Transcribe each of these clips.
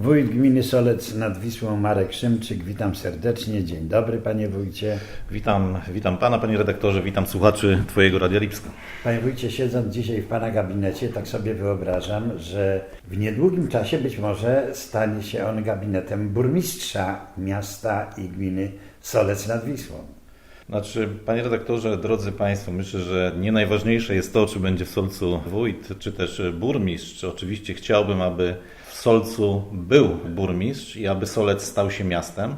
Wójt gminy Solec nad Wisłą Marek Szymczyk, witam serdecznie. Dzień dobry panie wójcie. Witam, witam pana, panie redaktorze, witam słuchaczy twojego Radia Lipska. Panie wójcie, siedząc dzisiaj w pana gabinecie, tak sobie wyobrażam, że w niedługim czasie być może stanie się on gabinetem burmistrza miasta i gminy Solec nad Wisłą. Znaczy, panie redaktorze, drodzy państwo, myślę, że nie najważniejsze jest to, czy będzie w Solcu wójt, czy też burmistrz. Oczywiście chciałbym, aby Solcu był burmistrz i aby Solec stał się miastem.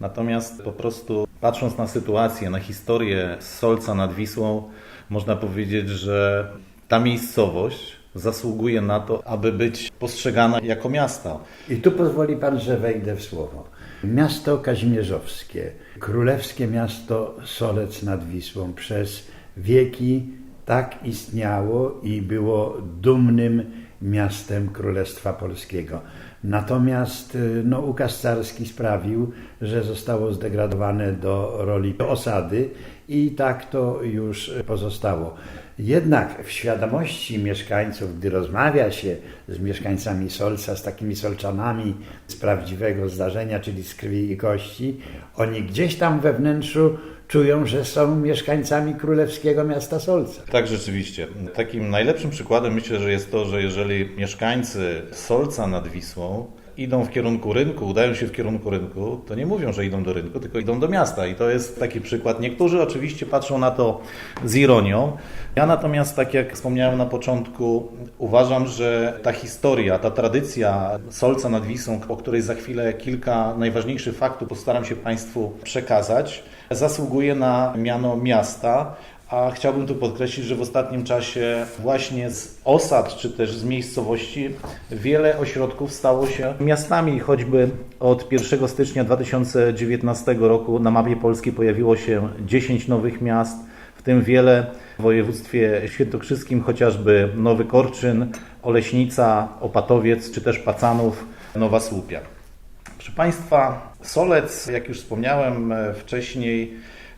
Natomiast po prostu patrząc na sytuację, na historię Solca nad Wisłą, można powiedzieć, że ta miejscowość zasługuje na to, aby być postrzegana jako miasto. I tu pozwoli pan, że wejdę w słowo. Miasto Kazimierzowskie, królewskie miasto Solec nad Wisłą przez wieki tak istniało i było dumnym miastem Królestwa Polskiego. Natomiast y, no, ukaz carski sprawił, że zostało zdegradowane do roli osady i tak to już pozostało. Jednak w świadomości mieszkańców, gdy rozmawia się z mieszkańcami Solca, z takimi Solczanami z prawdziwego zdarzenia, czyli z krwi i kości, oni gdzieś tam we wnętrzu czują, że są mieszkańcami królewskiego miasta Solca. Tak, rzeczywiście. Takim najlepszym przykładem myślę, że jest to, że jeżeli mieszkańcy Solca nad Wisłą idą w kierunku rynku, udają się w kierunku rynku, to nie mówią, że idą do rynku, tylko idą do miasta. I to jest taki przykład. Niektórzy oczywiście patrzą na to z ironią. Ja natomiast, tak jak wspomniałem na początku, uważam, że ta historia, ta tradycja Solca nad Wisłą, o której za chwilę kilka najważniejszych faktów postaram się Państwu przekazać, zasługuje na miano miasta. A chciałbym tu podkreślić, że w ostatnim czasie właśnie z osad czy też z miejscowości wiele ośrodków stało się miastami. Choćby od 1 stycznia 2019 roku na mapie Polski pojawiło się 10 nowych miast, w tym wiele w województwie świętokrzyskim, chociażby Nowy Korczyn, Oleśnica, Opatowiec czy też Pacanów, Nowa Słupia. Proszę Państwa, Solec, jak już wspomniałem wcześniej,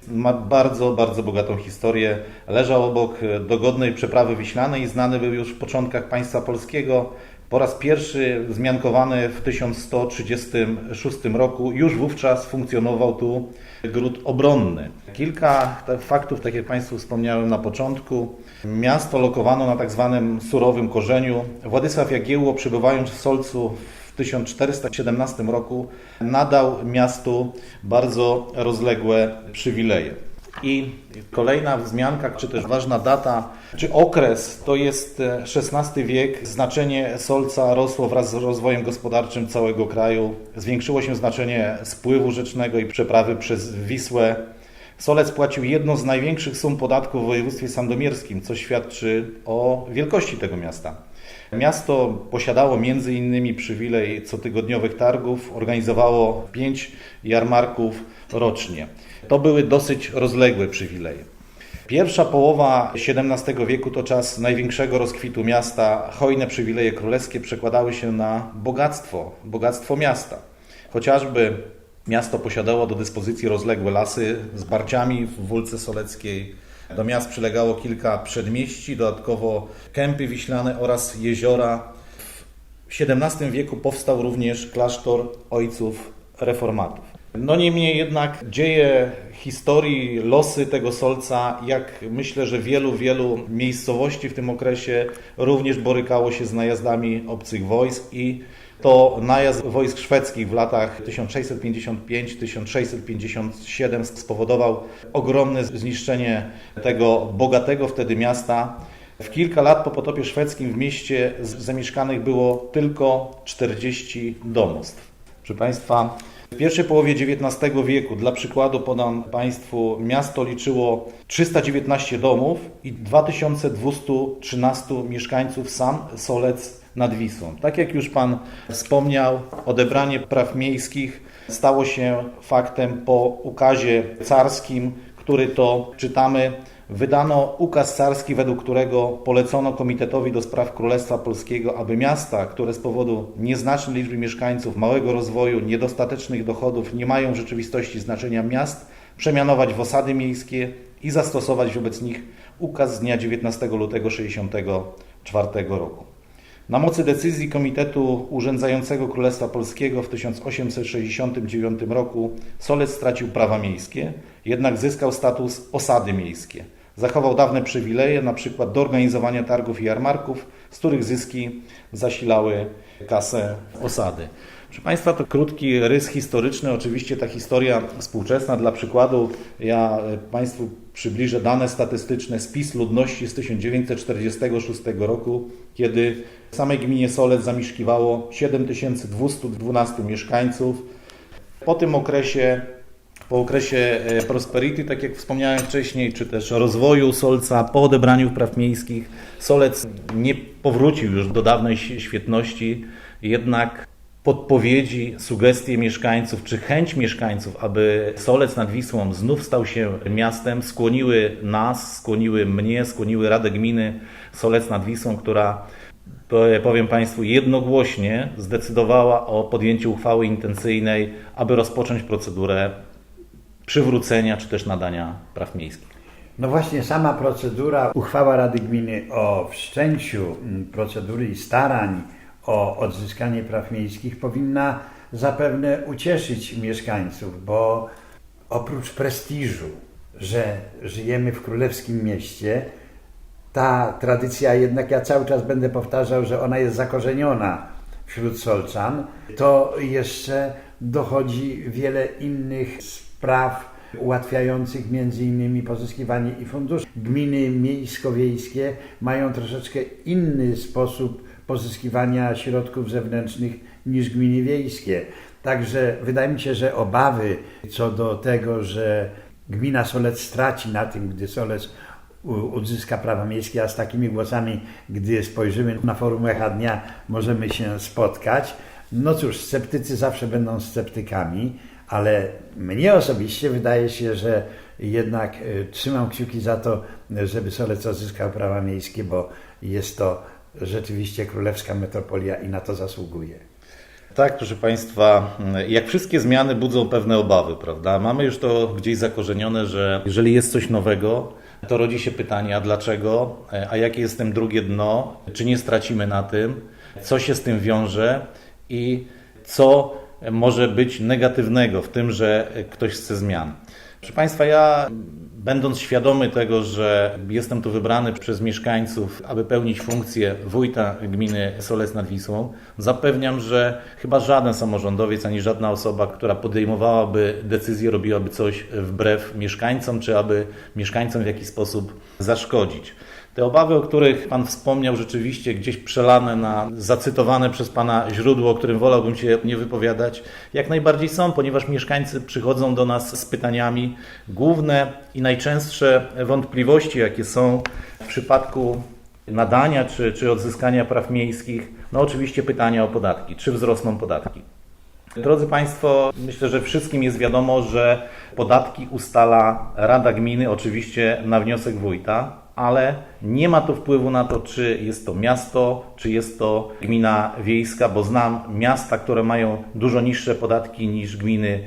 ma bardzo, bardzo bogatą historię. Leżał obok dogodnej przeprawy wiślanej, znany był już w początkach państwa polskiego. Po raz pierwszy zmiankowany w 1136 roku, już wówczas funkcjonował tu gród obronny. Kilka faktów, tak jak Państwu wspomniałem na początku. Miasto lokowano na tak zwanym surowym korzeniu. Władysław Jagiełło, przebywając w Solcu 1417 roku, nadał miastu bardzo rozległe przywileje. I kolejna wzmianka, czy też ważna data, czy okres, to jest XVI wiek. Znaczenie Solca rosło wraz z rozwojem gospodarczym całego kraju. Zwiększyło się znaczenie spływu rzecznego i przeprawy przez Wisłę. Solec płacił jedną z największych sum podatków w województwie sandomierskim, co świadczy o wielkości tego miasta. Miasto posiadało między innymi przywilej cotygodniowych targów, organizowało pięć jarmarków rocznie. To były dosyć rozległe przywileje. Pierwsza połowa XVII wieku to czas największego rozkwitu miasta. Hojne przywileje królewskie przekładały się na bogactwo, bogactwo miasta. Chociażby miasto posiadało do dyspozycji rozległe lasy z barciami w Wólce Soleckiej. Do miast przylegało kilka przedmieści, dodatkowo kępy wiślane oraz jeziora. W XVII wieku powstał również klasztor ojców reformatów. No niemniej jednak dzieje historii, losy tego Solca, jak myślę, że wielu, wielu miejscowości w tym okresie również borykało się z najazdami obcych wojsk i to najazd wojsk szwedzkich w latach 1655-1657 spowodował ogromne zniszczenie tego bogatego wtedy miasta. W kilka lat po potopie szwedzkim w mieście zamieszkanych było tylko 40 domostw. Proszę Państwa, w pierwszej połowie XIX wieku, dla przykładu podam Państwu, miasto liczyło 319 domów i 2213 mieszkańców, sam Solec nad Wisłą. Tak jak już Pan wspomniał, odebranie praw miejskich stało się faktem po ukazie carskim, który to czytamy wydano ukaz carski, według którego polecono Komitetowi do Spraw Królestwa Polskiego, aby miasta, które z powodu nieznacznej liczby mieszkańców, małego rozwoju, niedostatecznych dochodów nie mają w rzeczywistości znaczenia miast, przemianować w osady miejskie i zastosować wobec nich ukaz z dnia 19 lutego 1964 roku. Na mocy decyzji Komitetu Urządzającego Królestwa Polskiego w 1869 roku Solec stracił prawa miejskie, jednak zyskał status osady miejskie. Zachował dawne przywileje, np. do organizowania targów i jarmarków, z których zyski zasilały kasę osady. Proszę Państwa, to krótki rys historyczny. Oczywiście ta historia współczesna. Dla przykładu ja Państwu przybliżę dane statystyczne spis ludności z 1946 roku, kiedy w samej gminie Solec zamieszkiwało 7212 mieszkańców. Po tym okresie po okresie e, prosperity, tak jak wspomniałem wcześniej, czy też rozwoju Solca, po odebraniu praw miejskich, Solec nie powrócił już do dawnej świetności, jednak podpowiedzi, sugestie mieszkańców, czy chęć mieszkańców, aby Solec nad Wisłą znów stał się miastem, skłoniły nas, skłoniły mnie, skłoniły Radę Gminy Solec nad Wisłą, która powiem Państwu, jednogłośnie zdecydowała o podjęciu uchwały intencyjnej, aby rozpocząć procedurę przywrócenia czy też nadania praw miejskich. No właśnie sama procedura, uchwała Rady Gminy o wszczęciu mm, procedury i starań o odzyskanie praw miejskich powinna zapewne ucieszyć mieszkańców, bo oprócz prestiżu, że żyjemy w królewskim mieście, ta tradycja jednak ja cały czas będę powtarzał, że ona jest zakorzeniona wśród Solczan, to jeszcze dochodzi wiele innych spraw ułatwiających między innymi pozyskiwanie i funduszy. Gminy miejsko-wiejskie mają troszeczkę inny sposób pozyskiwania środków zewnętrznych niż gminy wiejskie. Także wydaje mi się, że obawy co do tego, że gmina Solec straci na tym, gdy Solec uzyska prawa miejskie, a z takimi głosami, gdy spojrzymy na forum Echa Dnia, możemy się spotkać. No cóż, sceptycy zawsze będą sceptykami, ale mnie osobiście wydaje się, że jednak e, trzymam kciuki za to, żeby Solec odzyskał prawa miejskie, bo jest to rzeczywiście królewska metropolia i na to zasługuje. Tak, proszę Państwa, jak wszystkie zmiany budzą pewne obawy, prawda? Mamy już to gdzieś zakorzenione, że jeżeli jest coś nowego, to rodzi się pytanie, a dlaczego, a jakie jest tym drugie dno, czy nie stracimy na tym, co się z tym wiąże i co może być negatywnego w tym, że ktoś chce zmian. Proszę Państwa, ja będąc świadomy tego, że jestem tu wybrany przez mieszkańców, aby pełnić funkcję wójta gminy Solec nad Wisłą, zapewniam, że chyba żaden samorządowiec ani żadna osoba, która podejmowałaby decyzję, robiłaby coś wbrew mieszkańcom, czy aby mieszkańcom w jakiś sposób zaszkodzić. Te obawy, o których Pan wspomniał, rzeczywiście gdzieś przelane na zacytowane przez Pana źródło, o którym wolałbym się nie wypowiadać, jak najbardziej są, ponieważ mieszkańcy przychodzą do nas z pytaniami. Główne i najczęstsze wątpliwości, jakie są w przypadku nadania czy, czy odzyskania praw miejskich, no oczywiście pytania o podatki. Czy wzrosną podatki? Drodzy Państwo, myślę, że wszystkim jest wiadomo, że podatki ustala Rada Gminy, oczywiście na wniosek wójta ale nie ma to wpływu na to, czy jest to miasto, czy jest to gmina wiejska, bo znam miasta, które mają dużo niższe podatki niż gminy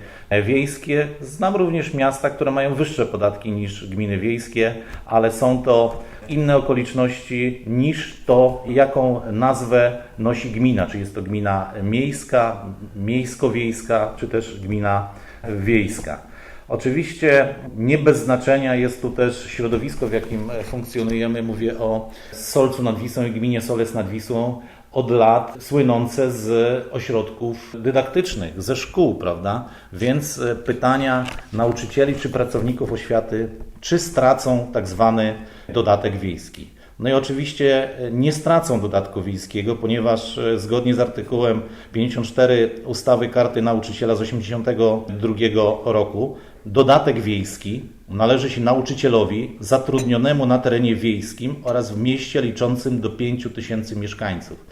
wiejskie. Znam również miasta, które mają wyższe podatki niż gminy wiejskie, ale są to inne okoliczności niż to, jaką nazwę nosi gmina. Czy jest to gmina miejska, miejsko-wiejska, czy też gmina wiejska. Oczywiście nie bez znaczenia jest tu też środowisko, w jakim funkcjonujemy. Mówię o Solcu nad Wisłą i gminie Solec nad Wisłą od lat słynące z ośrodków dydaktycznych, ze szkół, prawda? Więc e, pytania nauczycieli czy pracowników oświaty, czy stracą tak zwany dodatek wiejski. No i oczywiście e, nie stracą dodatku wiejskiego, ponieważ e, zgodnie z artykułem 54 ustawy Karty Nauczyciela z 1982 roku dodatek wiejski należy się nauczycielowi zatrudnionemu na terenie wiejskim oraz w mieście liczącym do 5 tysięcy mieszkańców.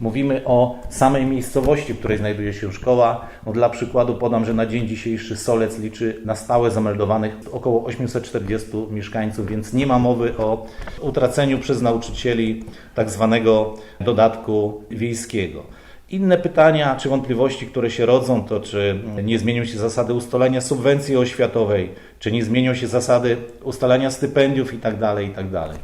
Mówimy o samej miejscowości, w której znajduje się szkoła. No dla przykładu podam, że na dzień dzisiejszy Solec liczy na stałe zameldowanych około 840 mieszkańców, więc nie ma mowy o utraceniu przez nauczycieli tak zwanego dodatku wiejskiego. Inne pytania czy wątpliwości, które się rodzą, to czy nie zmienią się zasady ustalania subwencji oświatowej, czy nie zmienią się zasady ustalania stypendiów itd. Tak itd. Tak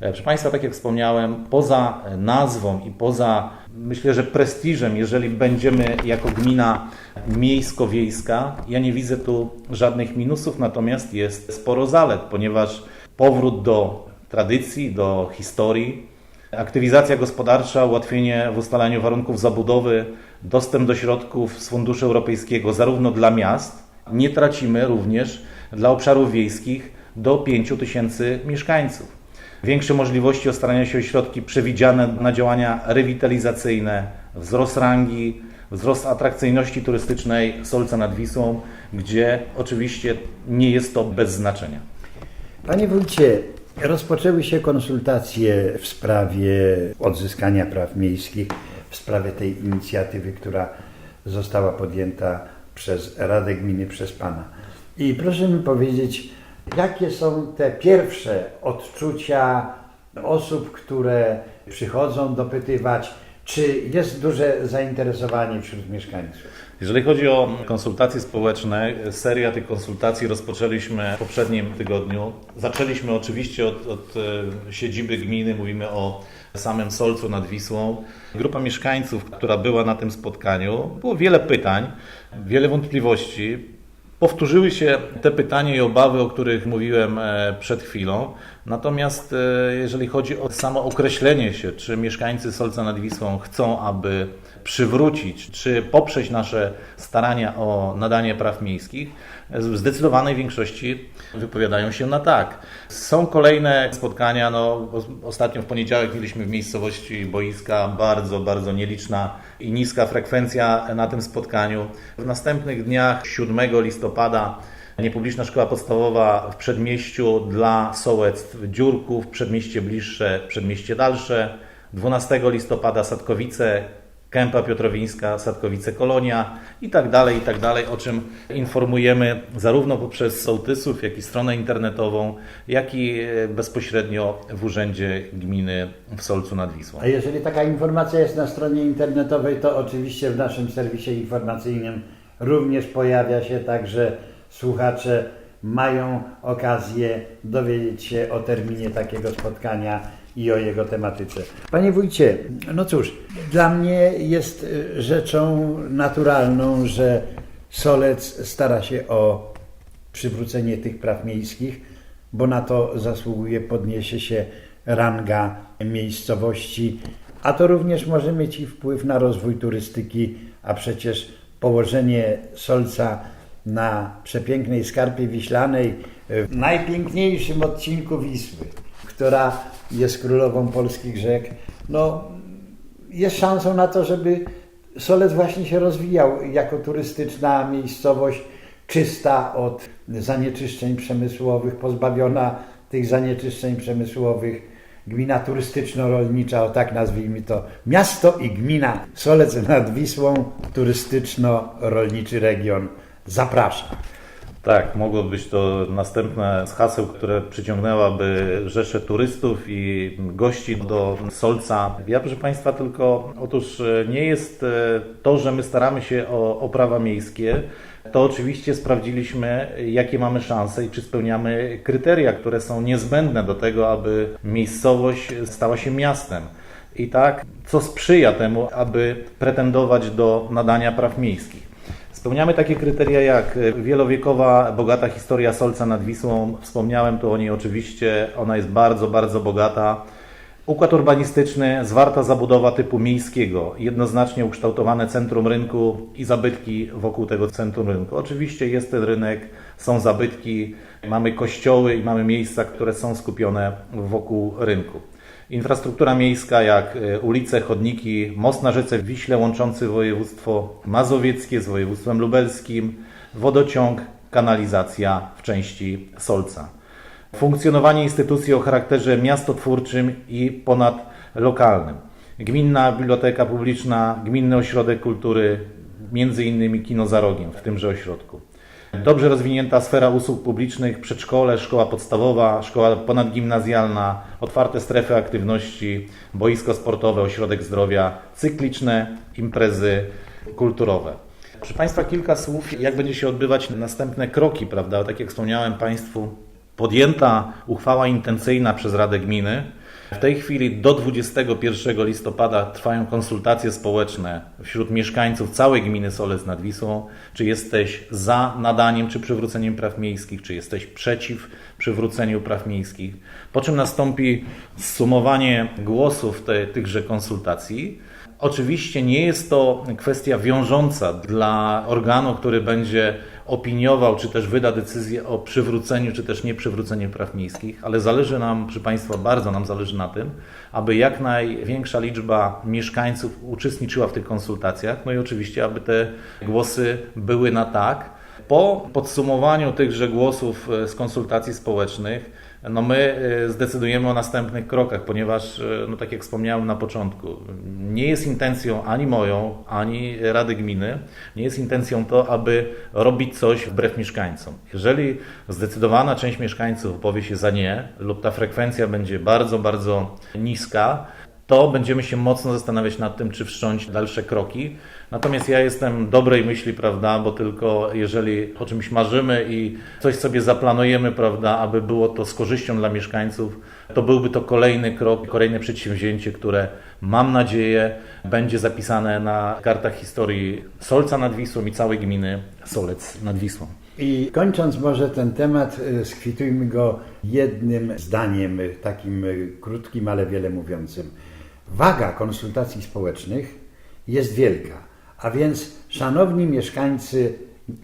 E, Proszę Państwa, tak jak wspomniałem, poza nazwą i poza, myślę, że prestiżem, jeżeli będziemy jako gmina miejsko-wiejska, ja nie widzę tu żadnych minusów, natomiast jest sporo zalet, ponieważ powrót do tradycji, do historii, aktywizacja gospodarcza, ułatwienie w ustalaniu warunków zabudowy, dostęp do środków z Funduszu Europejskiego zarówno dla miast, nie tracimy również dla obszarów wiejskich do 5 tysięcy mieszkańców. Większe możliwości ostarania się o środki przewidziane na działania rewitalizacyjne, wzrost rangi, wzrost atrakcyjności turystycznej Solca nad Wisłą, gdzie oczywiście nie jest to bez znaczenia. Panie wójcie, rozpoczęły się konsultacje w sprawie odzyskania praw miejskich, w sprawie tej inicjatywy, która została podjęta przez Radę Gminy, przez Pana. I proszę mi powiedzieć, jakie są te pierwsze odczucia osób, które przychodzą dopytywać, czy jest duże zainteresowanie wśród mieszkańców? Jeżeli chodzi o konsultacje społeczne, seria tych konsultacji rozpoczęliśmy w poprzednim tygodniu. Zaczęliśmy oczywiście od, od e, siedziby gminy, mówimy o samym Solcu nad Wisłą. Grupa mieszkańców, która była na tym spotkaniu, było wiele pytań, wiele wątpliwości. Powtórzyły się te pytania i obawy, o których mówiłem e, przed chwilą. Natomiast e, jeżeli chodzi o samo określenie się, czy mieszkańcy Solca nad Wisłą chcą, aby przywrócić, czy poprzeć nasze starania o nadanie praw miejskich, w zdecydowanej większości wypowiadają się na tak. Są kolejne spotkania. No, ostatnio w poniedziałek mieliśmy w miejscowości Boiska bardzo, bardzo nieliczna i niska frekwencja na tym spotkaniu. W następnych dniach 7 listopada Niepubliczna szkoła podstawowa w przedmieściu dla sołectw Dziurków, przedmieście bliższe, przedmieście dalsze. 12 listopada Sadkowice, Kępa Piotrowińska, Sadkowice Kolonia i tak dalej, i tak dalej, o czym informujemy zarówno poprzez sołtysów, jak i stronę internetową, jak i e, bezpośrednio w Urzędzie Gminy w Solcu nad Wisłą. A jeżeli taka informacja jest na stronie internetowej, to oczywiście w naszym serwisie informacyjnym również pojawia się, także słuchacze mają okazję dowiedzieć się o terminie takiego spotkania i o jego tematyce. Panie wójcie, no cóż, dla mnie jest y, rzeczą naturalną, że Solec stara się o przywrócenie tych praw miejskich, bo na to zasługuje, podniesie się ranga miejscowości, a to również może mieć i wpływ na rozwój turystyki, a przecież położenie Solca na przepięknej skarpie wiślanej, w najpiękniejszym odcinku Wisły, która jest królową polskich rzek, no jest szansą na to, żeby Solec właśnie się rozwijał jako turystyczna miejscowość, czysta od zanieczyszczeń przemysłowych, pozbawiona tych zanieczyszczeń przemysłowych. Gmina turystyczno-rolnicza, o tak nazwijmy to, miasto i gmina Solec nad Wisłą, turystyczno-rolniczy region. Zapraszam. Tak, mogło być to następne z haseł, które przyciągnęłaby rzesze turystów i gości do Solca. Ja, proszę Państwa, tylko otóż e, nie jest e, to, że my staramy się o, o prawa miejskie, to oczywiście sprawdziliśmy, jakie mamy szanse i czy spełniamy kryteria, które są niezbędne do tego, aby miejscowość stała się miastem. I tak, co sprzyja temu, aby pretendować do nadania praw miejskich. Spełniamy takie kryteria jak e, wielowiekowa, bogata historia Solca nad Wisłą. Wspomniałem tu o niej oczywiście. Ona jest bardzo, bardzo bogata. Układ urbanistyczny, zwarta zabudowa typu miejskiego, jednoznacznie ukształtowane centrum rynku i zabytki wokół tego centrum rynku. Oczywiście jest ten rynek, są zabytki, mamy kościoły i mamy miejsca, które są skupione wokół rynku. Infrastruktura miejska jak e, ulice, chodniki, most na rzece Wiśle łączący województwo mazowieckie z województwem lubelskim, wodociąg, kanalizacja w części Solca. Funkcjonowanie instytucji o charakterze miastotwórczym i ponadlokalnym. Gminna Biblioteka Publiczna, Gminny Ośrodek Kultury, między innymi Kino za Rogiem w tymże ośrodku. Dobrze rozwinięta sfera usług publicznych, przedszkole, szkoła podstawowa, szkoła ponadgimnazjalna, otwarte strefy aktywności, boisko sportowe, ośrodek zdrowia, cykliczne imprezy kulturowe. Proszę Państwa, kilka słów, jak będzie się odbywać następne kroki, prawda? Tak jak wspomniałem Państwu, podjęta uchwała intencyjna przez Radę Gminy W tej chwili do 21 listopada trwają konsultacje społeczne wśród mieszkańców całej gminy Solec nad Wisłą, czy jesteś za nadaniem czy przywróceniem praw miejskich, czy jesteś przeciw przywróceniu praw miejskich. Po czym nastąpi zsumowanie głosów te, tychże konsultacji. Oczywiście nie jest to kwestia wiążąca dla organu, który będzie opiniował, czy też wyda decyzję o przywróceniu, czy też nieprzywróceniu praw miejskich, ale zależy nam, proszę Państwa, bardzo nam zależy na tym, aby jak największa liczba mieszkańców uczestniczyła w tych konsultacjach, no i oczywiście, aby te głosy były na tak. Po podsumowaniu tychże głosów e, z konsultacji społecznych, no my e, zdecydujemy o następnych krokach, ponieważ, e, no tak jak wspomniałem na początku, nie jest intencją ani moją, ani Rady Gminy, nie jest intencją to, aby robić coś wbrew mieszkańcom. Jeżeli zdecydowana część mieszkańców powie się za nie, lub ta frekwencja będzie bardzo, bardzo niska, to będziemy się mocno zastanawiać nad tym, czy wszcząć dalsze kroki. Natomiast ja jestem dobrej myśli, prawda, bo tylko jeżeli o czymś marzymy i coś sobie zaplanujemy, prawda, aby było to z korzyścią dla mieszkańców, to byłby to kolejny krok, kolejne przedsięwzięcie, które mam nadzieję będzie zapisane na kartach historii Solca nad Wisłą i całej gminy Solec nad Wisłą. I kończąc może ten temat, y, skwitujmy go jednym zdaniem, y, takim y, krótkim, ale wiele mówiącym. Waga konsultacji społecznych jest wielka, a więc szanowni mieszkańcy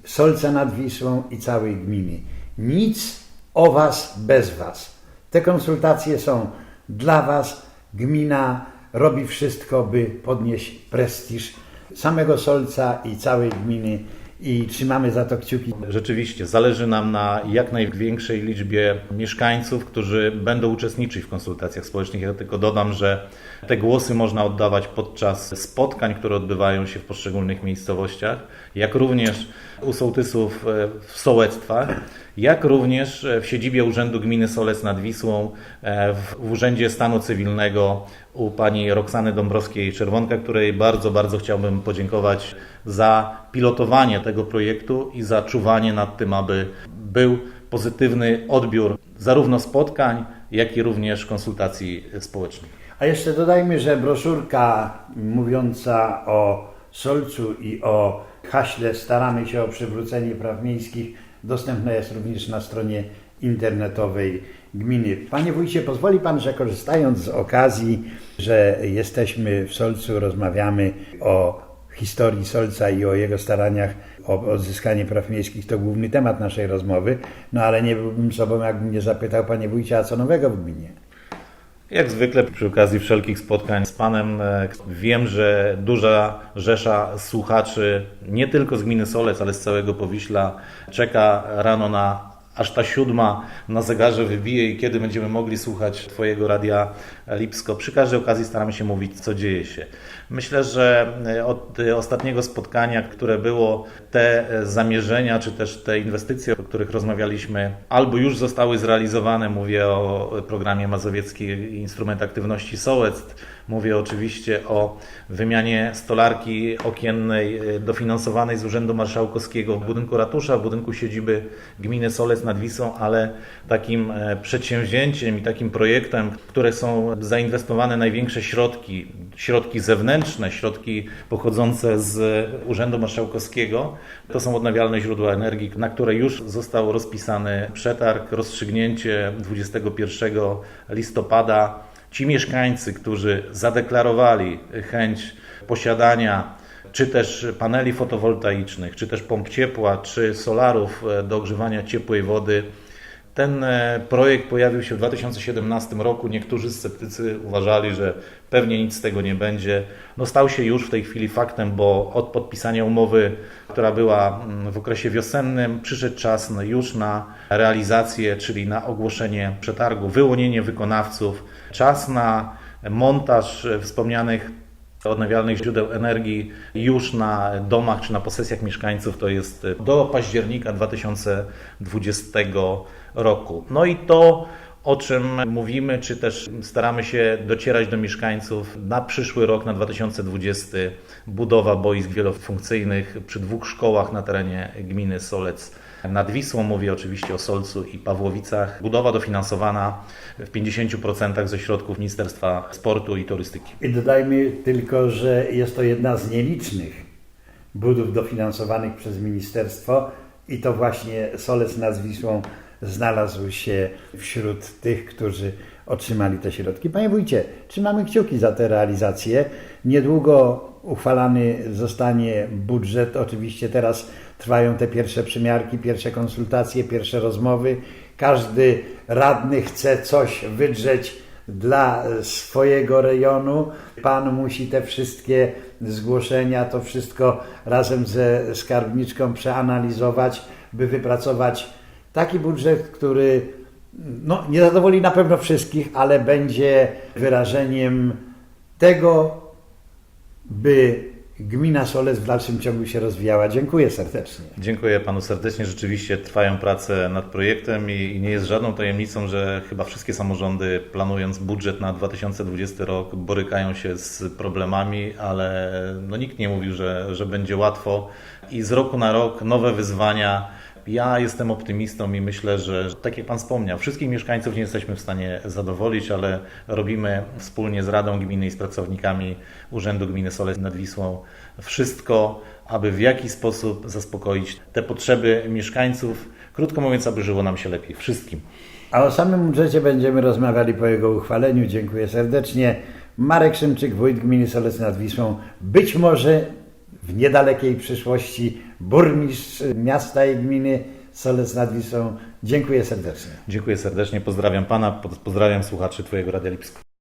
Solca nad Wisłą i całej gminy, nic o Was bez Was. Te konsultacje są dla Was. Gmina robi wszystko, by podnieść prestiż samego Solca i całej gminy i trzymamy za to kciuki. Rzeczywiście, zależy nam na jak największej liczbie mieszkańców, którzy będą uczestniczyć w konsultacjach społecznych. Ja tylko dodam, że te głosy można oddawać podczas spotkań, które odbywają się w poszczególnych miejscowościach, jak również u sołtysów e, w sołectwach, jak również w siedzibie Urzędu Gminy Solec nad Wisłą, e, w Urzędzie Stanu Cywilnego u pani Roxany Dąbrowskiej-Czerwonka, której bardzo, bardzo chciałbym podziękować za pilotowanie tego projektu i za czuwanie nad tym, aby był pozytywny odbiór zarówno spotkań, jak i również konsultacji społecznych. A jeszcze dodajmy, że broszurka mówiąca o Solcu i o haśle Staramy się o przywrócenie praw miejskich dostępna jest również na stronie internetowej gminy. Panie wójcie, pozwoli pan, że korzystając z okazji, że jesteśmy w Solcu, rozmawiamy o historii Solca i o jego staraniach o odzyskanie praw miejskich, to główny temat naszej rozmowy, no ale nie byłbym sobą, jakbym nie zapytał panie wójcie, a co nowego w gminie? Jak zwykle przy okazji wszelkich spotkań z Panem e, wiem, że duża rzesza słuchaczy nie tylko z gminy Solec, ale z całego Powiśla czeka rano na aż ta siódma na zegarze wybije i kiedy będziemy mogli słuchać Twojego radia Lipsko. Przy każdej okazji staramy się mówić, co dzieje się. Myślę, że e, od ostatniego spotkania, które było, te zamierzenia, czy też te inwestycje, o których rozmawialiśmy, albo już zostały zrealizowane. Mówię o programie Mazowiecki Instrument Aktywności Sołectw, Mówię oczywiście o wymianie stolarki okiennej e, dofinansowanej z Urzędu Marszałkowskiego w budynku ratusza, w budynku siedziby gminy Solec nad Wisą, ale takim e, przedsięwzięciem i takim projektem, w które są zainwestowane największe środki, środki zewnętrzne, środki pochodzące z Urzędu Marszałkowskiego, to są odnawialne źródła energii, na które już został rozpisany przetarg, rozstrzygnięcie 21 listopada ci mieszkańcy, którzy zadeklarowali chęć posiadania czy też paneli fotowoltaicznych, czy też pomp ciepła, czy solarów e, do ogrzewania ciepłej wody, ten e, projekt pojawił się w 2017 roku. Niektórzy sceptycy uważali, że pewnie nic z tego nie będzie. No stał się już w tej chwili faktem, bo od podpisania umowy, która była mm, w okresie wiosennym, przyszedł czas już na realizację, czyli na ogłoszenie przetargu, wyłonienie wykonawców, czas na montaż wspomnianych odnawialnych źródeł energii już na domach czy na posesjach mieszkańców to jest do października 2020 roku. No i to o czym mówimy, czy też staramy się docierać do mieszkańców na przyszły rok, na 2020, budowa boisk wielofunkcyjnych przy dwóch szkołach na terenie gminy Solec nad Wisłą. Mówię oczywiście o Solcu i Pawłowicach. Budowa dofinansowana w 50% ze środków Ministerstwa Sportu i Turystyki. I dodajmy tylko, że jest to jedna z nielicznych budów dofinansowanych przez ministerstwo i to właśnie Solec nad Wisłą znalazł się wśród tych, którzy otrzymali te środki. Panie wójcie, trzymamy kciuki za tę realizację. Niedługo uchwalany zostanie budżet. Oczywiście teraz trwają te pierwsze przymiarki, pierwsze konsultacje, pierwsze rozmowy. Każdy radny chce coś wydrzeć dla swojego rejonu. Pan musi te wszystkie zgłoszenia, to wszystko razem ze skarbniczką przeanalizować, by wypracować taki budżet, który no, nie zadowoli na pewno wszystkich, ale będzie wyrażeniem tego, by gmina Solec w dalszym ciągu się rozwijała. Dziękuję serdecznie. Dziękuję panu serdecznie. Rzeczywiście trwają prace nad projektem i nie jest żadną tajemnicą, że chyba wszystkie samorządy planując budżet na 2020 rok borykają się z problemami, ale no nikt nie mówił, że, że będzie łatwo i z roku na rok nowe wyzwania. Ja jestem optymistą i myślę, że tak jak Pan wspomniał, wszystkich mieszkańców nie jesteśmy w stanie zadowolić, ale robimy wspólnie z Radą Gminy i z pracownikami Urzędu Gminy Solec nad Wisłą wszystko, aby w jakiś sposób zaspokoić te potrzeby mieszkańców. Krótko mówiąc, aby żyło nam się lepiej. Wszystkim. A o samym budżecie będziemy rozmawiali po jego uchwaleniu. Dziękuję serdecznie. Marek Szymczyk, wójt gminy Solec nad Wisłą. Być może w niedalekiej przyszłości burmistrz miasta i gminy Solec nad Wisłą. Dziękuję serdecznie. Dziękuję serdecznie, pozdrawiam Pana, pozdrawiam słuchaczy Twojego Radia Lipsko.